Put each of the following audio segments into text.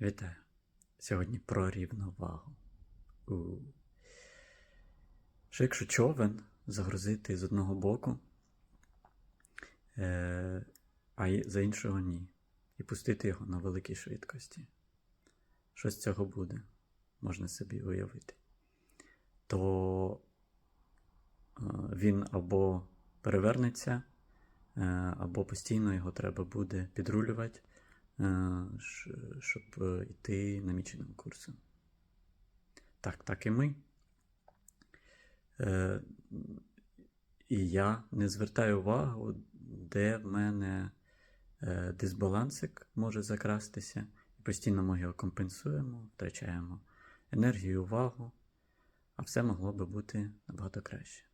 Вітаю! Сьогодні про рівновагу. Що якщо човен загрузити з одного боку, е, а за іншого ні, і пустити його на великій швидкості? Що з цього буде? Можна собі уявити. То е, він або перевернеться, е, або постійно його треба буде підрулювати, щоб е, йти наміченим курсом. Так, так і ми. Е, І я не звертаю увагу, де в мене е, дисбалансик може закрастися. І постійно ми його компенсуємо, втрачаємо енергію, увагу, а все могло би бути набагато краще.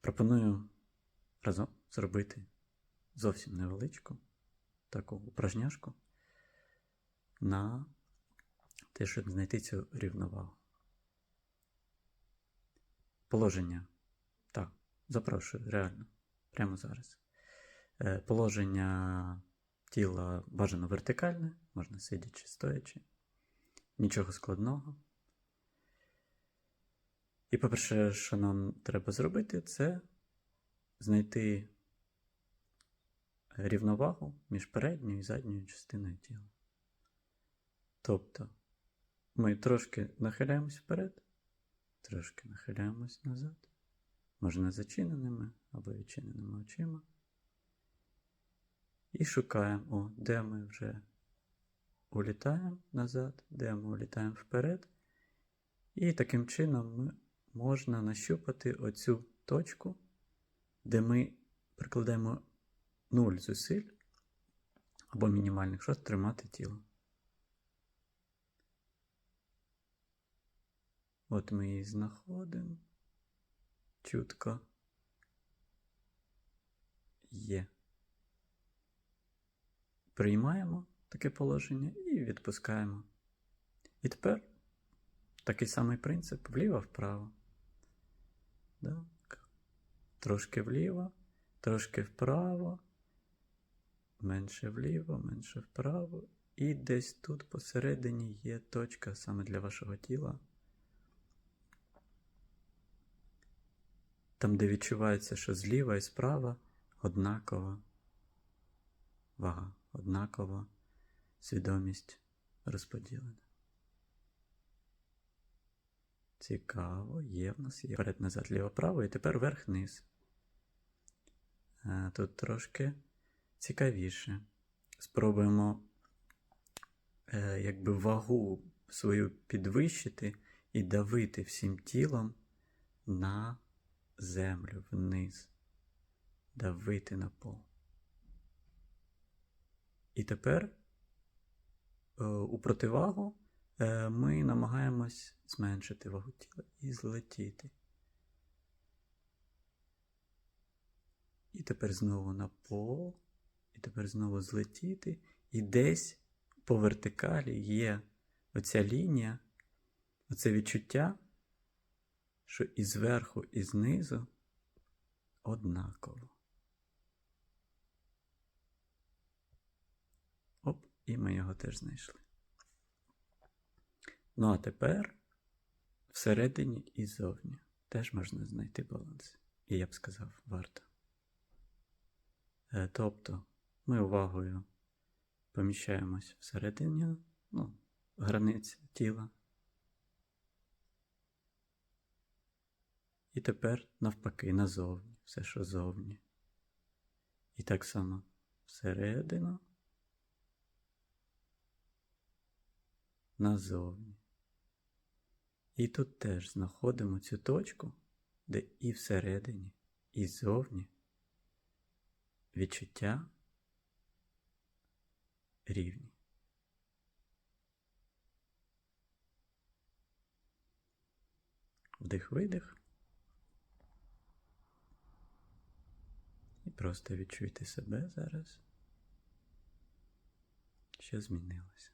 Пропоную разом зробити зовсім невеличку таку упражняшку на те, щоб знайти цю рівновагу. Положення. Так, запрошую, реально. Прямо зараз. Е, Положення тіла бажано вертикальне, можна сидячи, стоячи. Нічого складного. І по-перше, що нам треба зробити, це знайти рівновагу між передньою і задньою частиною тіла. Тобто ми трошки нахиляємось вперед, трошки нахиляємось назад, можна зачиненими або відчиненими очима. І шукаємо, о, де ми вже улітаємо назад, де ми улітаємо вперед. І таким чином ми, можна нащупати оцю точку, де ми прикладаємо нуль зусиль або мінімальних, щоб тримати тіло. От ми її знаходимо. Чутко. Є. Приймаємо таке положення і відпускаємо. І тепер такий самий принцип вліво-вправо. Так. Трошки вліво, трошки вправо, менше вліво, менше вправо. І десь тут посередині є точка саме для вашого тіла. Там, де відчувається, що зліва і справа однакова вага, однакова свідомість розподілена. Цікаво, є в нас є. Вперед, назад, ліво, право, і тепер вверх-вниз. Е, Тут трошки цікавіше. Спробуємо е, якби вагу свою підвищити і давити всім тілом на землю вниз, давити на пол. І тепер е, у противагу е, ми намагаємось зменшити вагу тіла і злетіти. І тепер знову на пол, і тепер знову злетіти. І десь по вертикалі є оця лінія, оце відчуття, що і зверху, і знизу однаково. Оп, і ми його теж знайшли. Ну а тепер всередині і зовні теж можна знайти баланс. І я б сказав, варто. Е, Тобто ми увагою поміщаємось всередині ну, границь тіла. І тепер навпаки назовні, все, що зовні. І так само всередину, назовні. І тут теж знаходимо цю точку, де і всередині, і зовні відчуття рівні. Вдих-видих. І просто відчуйте себе зараз, що змінилося.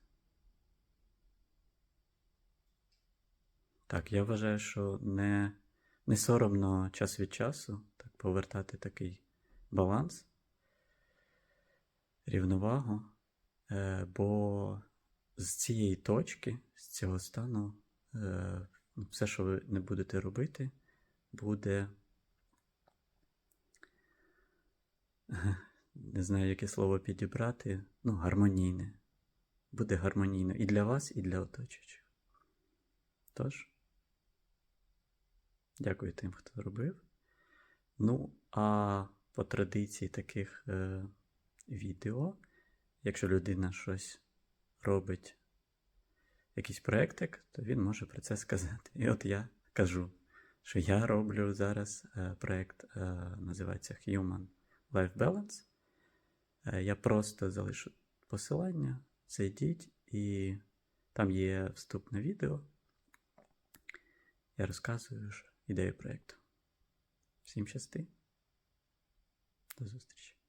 Так, я вважаю, що не, не соромно час від часу так повертати такий баланс, рівновагу, бо з цієї точки, з цього стану, е, ну, все, що ви не будете робити, буде. Не знаю, яке слово підібрати. Ну, гармонійне. Буде гармонійно і для вас, і для оточуючих. Тож, дякую тим, хто робив. Ну, а по традиції таких е, відео, якщо людина щось робить, якийсь проєктик, то він може про це сказати. І от я кажу, що я роблю зараз е, проєкт, е, називається Human Life Balance. Е, я просто залишу посилання, зайдіть, і там є вступне відео. Я розказую ідею проєкту. Всім щасти. До зустрічі.